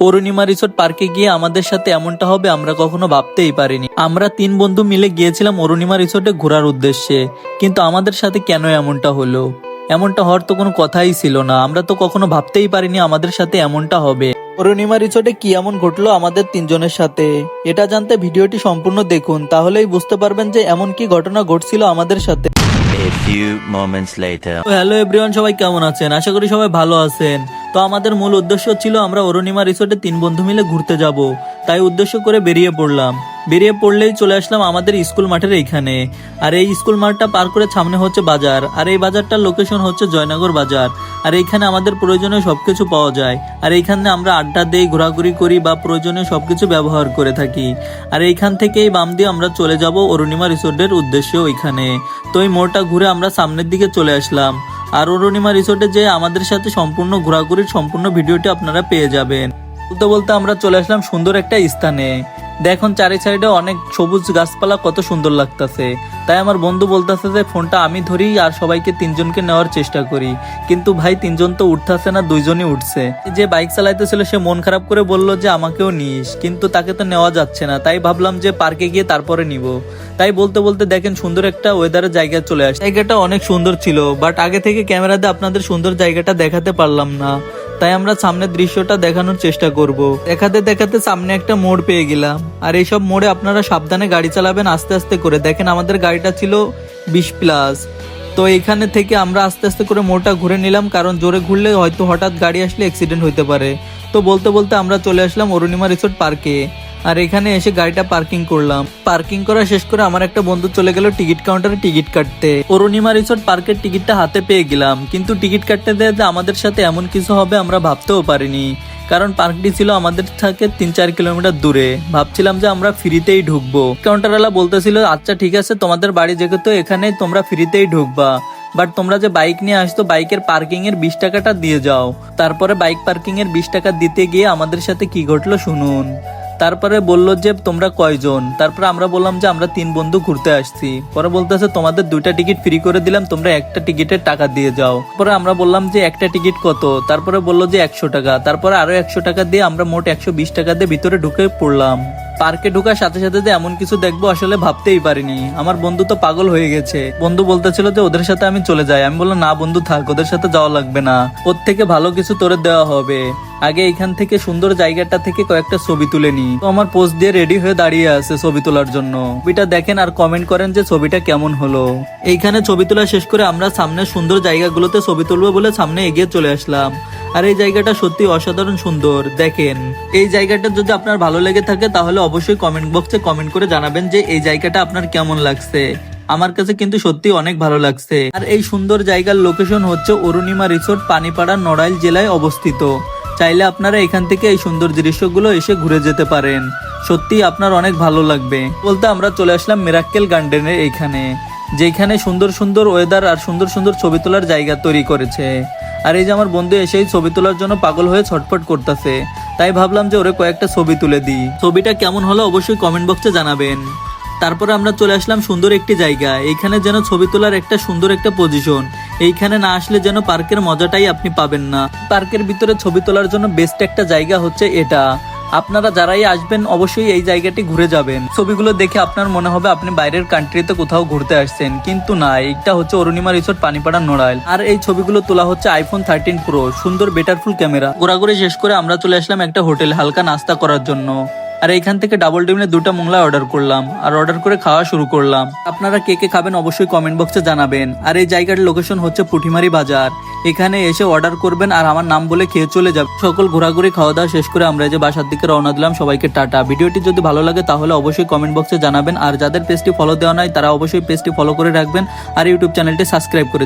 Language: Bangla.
অরুণিমা রিসোর্ট পার্কে গিয়ে আমাদের সাথে এমনটা হবে আমরা কখনো ভাবতেই পারিনি। আমরা তিন বন্ধু মিলে গিয়েছিলাম অরুণিমা রিসোর্টে ঘোরার উদ্দেশ্যে। কিন্তু আমাদের সাথে কেন এমনটা হলো? এমনটা হওয়ার তো কোনো কথাই ছিল না। আমরা তো কখনো ভাবতেই পারিনি আমাদের সাথে এমনটা হবে। অরুণিমা রিসোর্টে কি এমন ঘটলো আমাদের তিনজনের সাথে? এটা জানতে ভিডিওটি সম্পূর্ণ দেখুন তাহলেই বুঝতে পারবেন যে এমন কি ঘটনা ঘটছিল আমাদের সাথে। হ্যালো এভরিওয়ান সবাই কেমন আছেন? আশা করি সবাই ভালো আছেন। তো আমাদের মূল উদ্দেশ্য ছিল আমরা অরুণিমা রিসোর্টে তিন বন্ধু মিলে ঘুরতে যাব। তাই উদ্দেশ্য করে বেরিয়ে পড়লাম। বেরিয়ে পড়লেই চলে আসলাম আমাদের স্কুল মাঠের এইখানে। আর এই স্কুল মাঠটা পার করে সামনে হচ্ছে বাজার। আর এই বাজারটার লোকেশন হচ্ছে জয়নগর বাজার। আর এইখানে আমাদের প্রয়োজনীয় সবকিছু পাওয়া যায়। আর এইখানে আমরা আড্ডা দেই, ঘোরাঘুরি করি বা প্রয়োজনীয় সবকিছু ব্যবহার করে থাকি। আর এইখান থেকেই বাম দিয়ে আমরা চলে যাব অরুণিমা রিসোর্টের উদ্দেশ্যে ওইখানে। তো এই মোড়টা ঘুরে আমরা সামনের দিকে চলে আসলাম। আর অরুণিমা রিসোর্টে যে আমাদের সাথে সম্পূর্ণ ঘোরাঘুরির সম্পূর্ণ ভিডিওটি আপনারা পেয়ে যাবেন। বলতে বলতে আমরা চলে আসলাম সুন্দর একটা স্থানে। দেখুন চারি সাইডে অনেক সবুজ গাছপালা কত সুন্দর লাগতাছে। তাই আমার বন্ধু বলতেছে যে, ফোনটা আমি ধরি আর সবাইকে তিনজনকে নেওয়ার চেষ্টা করি। কিন্তু ভাই, তিনজন তো উঠতেছে না, দুইজনই উঠছে। যে বাইক চালাইতেছিল, সে মন খারাপ করে বলল যে, আমাকেও নিস। কিন্তু তাকে তো নেওয়া যাচ্ছে না। তাই ভাবলাম যে, পার্কে গিয়ে তারপরে নিব। তাই বলতে বলতে দেখেন, সুন্দর একটা ওয়েদারের জায়গায় চলে আসে জায়গাটা অনেক সুন্দর ছিল বাট আগে থেকে ক্যামেরাতে আপনাদের সুন্দর জায়গাটা দেখাতে পারলাম না। তাই আমরা সামনের দৃশ্যটা দেখানোর চেষ্টা করব। দেখাতে দেখাতে সামনে একটা মোড় পেয়ে গেলাম। আর এইসব মোড়ে আপনারা সাবধানে গাড়ি চালাবেন, আস্তে আস্তে করে। দেখেন আমাদের গাড়িটা ছিল বিশ প্লাস তো এখানে থেকে আমরা আস্তে আস্তে করে মোড়টা ঘুরে নিলাম, কারণ জোরে ঘুরলে হয়তো হঠাৎ গাড়ি আসলে অ্যাক্সিডেন্ট হইতে পারে। তো বলতে বলতে আমরা চলে আসলাম অরুণিমা রিসোর্ট পার্কে। আর এখানে এসে গাড়িটা পার্কিং করলাম। পার্কিং করা শেষ করে আমার একটা বন্ধু চলে গেল টিকিট কাউন্টারে টিকিট কাটতে। অরুণিমা রিসোর্ট পার্কের টিকিটটা হাতে পেয়ে গেলাম। কিন্তু টিকিট কাটতে দেয় আমাদের সাথে এমন কিছু হবে আমরা ভাবতেও পারিনি। কারণ পার্কটি ছিল আমাদের থেকে তিন চার কিলোমিটার দূরে। ভাবছিলাম যে আমরা ফ্রিতেই ঢুকবো। কাউন্টারওয়ালা বলতেছিল আচ্ছা ঠিক আছে, তোমাদের বাড়ি যেহেতু এখানে, তোমরা ফ্রিতেই ঢুকবা। বাট তোমরা যে বাইক নিয়ে আসতো বাইকের পার্কিং এর বিশ টাকাটা দিয়ে যাও। তারপরে বাইক পার্কিং এর বিশ টাকা দিতে গিয়ে আমাদের সাথে কি ঘটলো শুনুন। তারপরে বলল যে, তোমরা কয়জন? তারপরে আমরা বললাম যে, আমরা তিন বন্ধু ঘুরতে আসছি। পরে বলতেছে, তোমাদের দুইটা টিকিট ফ্রি করে দিলাম, তোমরা একটা টিকিটের টাকা দিয়ে যাও। পরে আমরা বললাম যে, একটা টিকিট কত? তারপরে বলল যে, একশো টাকা। তারপরে আরও একশো টাকা দিয়ে আমরা মোট একশো বিশ টাকা দিয়ে ভিতরে ঢুকে পড়লাম। পার্কে ঢোকার সাথে সাথে যে, এমন কিছু দেখব আসলে ভাবতেই পারিনি। আমার বন্ধু তো পাগল হয়ে গেছে। বন্ধু বলতেছিল যে, ওদের সাথে আমি চলে যাই। আমি বললাম, না বন্ধু থাক, ওদের সাথে যাওয়া লাগবে না। ওর থেকে ভালো কিছু তোরে দেওয়া হবে। আগে এখান থেকে সুন্দর জায়গাটা থেকে কয়েকটা ছবি তুলে নি তো আমার পোস্ট দিয়ে রেডি হয়ে দাঁড়িয়ে আছে ছবি তোলার জন্য। ছবিটা দেখেন আর কমেন্ট করেন যে ছবিটা কেমন হলো। এইখানে ছবি তোলা শেষ করে আমরা সামনে সুন্দর জায়গাগুলোতে ছবি তুলবো বলে সামনে এগিয়ে চলে আসলাম। আর এই জায়গাটা সত্যি অসাধারণ সুন্দর। দেখেন, এই জায়গাটা যদি আপনার ভালো লেগে থাকে তাহলে অবশ্যই কমেন্ট বক্সে কমেন্ট করে জানাবেন যে এই জায়গাটা আপনার কেমন লাগছে। আমার কাছে কিন্তু সত্যি অনেক ভালো লাগছে। আর এই সুন্দর জায়গার লোকেশন হচ্ছে অরুণিমা রিসোর্ট, পানিপাড়া, নড়াইল জেলায় অবস্থিত। চাইলে আপনারা এখান থেকে এই সুন্দর দৃশ্যগুলো এসে ঘুরে যেতে পারেন। সত্যি আপনার অনেক ভালো লাগবে। বলতে আমরা চলে আসলাম মিরাক্কেল গার্ডেনের এইখানে, যেখানে সুন্দর সুন্দর ওয়েদার আর সুন্দর সুন্দর ছবি তোলার জায়গা তৈরি করেছে। আর এই যে আমার বন্ধু এসেই ছবি তোলার জন্য পাগল হয়ে ছটফট করতেছে। তাই ভাবলাম যে ওরে কয়েকটা ছবি তুলে দিই। ছবিটা কেমন হলো অবশ্যই কমেন্ট বক্সে জানাবেন। তারপরে আমরা চলে আসলাম সুন্দর একটি জায়গা এখানে যেন ছবি তোলার একটা সুন্দর একটা পজিশন এইখানে না আসলে যেন পার্কের মজাটাই আপনি পাবেন না। পার্কের ভিতরে ছবি তোলার জন্য বেস্ট একটা জায়গা হচ্ছে এটা। আপনারা যারাই আসবেন, অবশ্যই এই জায়গাটি ঘুরে যাবেন। ছবিগুলো দেখে আপনার মনে হবে আপনি বাইরের কান্ট্রিতে কোথাও ঘুরতে আসছেন। কিন্তু না এটা হচ্ছে অরুণিমা রিসোর্ট পানিপাড়া নোড়াইল। আর এই ছবিগুলো তোলা হচ্ছে আইফোন থার্টিন প্রো সুন্দর বেটারফুল ক্যামেরা ঘোরাঘুরি শেষ করে আমরা চলে আসলাম একটা হোটেল হালকা নাস্তা করার জন্য। আর এইখান থেকে ডাবল ডিমের দুটো মোংলা অর্ডার করলাম, আর অর্ডার করে খাওয়া শুরু করলাম। আপনারা কে কে খাবেন অবশ্যই কমেন্ট বক্সে জানাবেন। আর এই জায়গার লোকেশন হচ্ছে পুঠিমারি বাজার। এখানে এসে অর্ডার করবেন, আর আমার নাম বলে খেয়ে চলে যাবে সকল ঘোরাঘুরি খাওয়া দাওয়া শেষ করে আমরা যে বাসার দিকে রওনা দিলাম, সবাইকে টাটা। ভিডিওটি যদি ভালো লাগে তাহলে অবশ্যই কমেন্ট বক্সে জানাবেন, আর যাদের পেজটি ফলো দেওয়া নাই তারা অবশ্যই পেজটি ফলো করে রাখবেন, আর ইউটিউব চ্যানেলটি সাবস্ক্রাইব করে